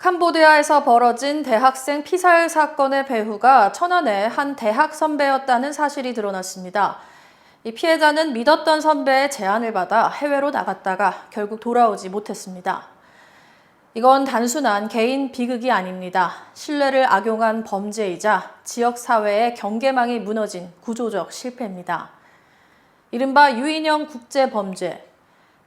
캄보디아에서 벌어진 대학생 피살 사건의 배후가 천안의 한 대학 선배였다는 사실이 드러났습니다. 이 피해자는 믿었던 선배의 제안을 받아 해외로 나갔다가 결국 돌아오지 못했습니다. 이건 단순한 개인 비극이 아닙니다. 신뢰를 악용한 범죄이자 지역 사회의 경계망이 무너진 구조적 실패입니다. 이른바 유인형 국제범죄,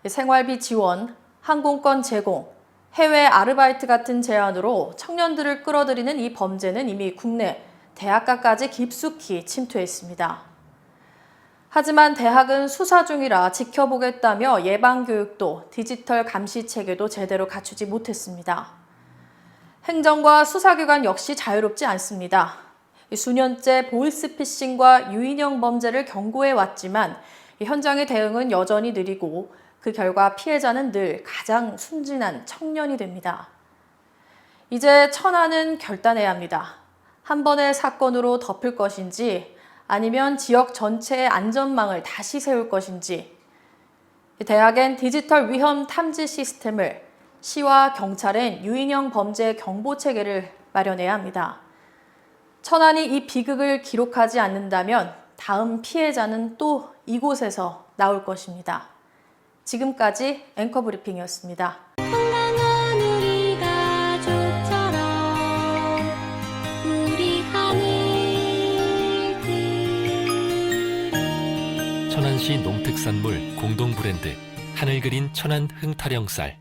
생활비 지원, 항공권 제공, 해외 아르바이트 같은 제안으로 청년들을 끌어들이는 이 범죄는 이미 국내 대학가까지 깊숙이 침투했습니다. 하지만 대학은 수사 중이라 지켜보겠다며 예방교육도 디지털 감시 체계도 제대로 갖추지 못했습니다. 행정과 수사기관 역시 자유롭지 않습니다. 수년째 보이스피싱과 유인형 범죄를 경고해 왔지만 현장의 대응은 여전히 느리고 그 결과 피해자는 늘 가장 순진한 청년이 됩니다. 이제 천안은 결단해야 합니다. 한 번의 사건으로 덮을 것인지 아니면 지역 전체의 안전망을 다시 세울 것인지 대학엔 디지털 위험 탐지 시스템을 시와 경찰엔 유인형 범죄 경보 체계를 마련해야 합니다. 천안이 이 비극을 기록하지 않는다면 다음 피해자는 또 이곳에서 나올 것입니다. 지금까지 앵커 브리핑이었습니다. 건강한 우리 가족처럼 우리 하늘 그리 천안시 농특산물 공동 브랜드 하늘 그린 천안 흥타령 쌀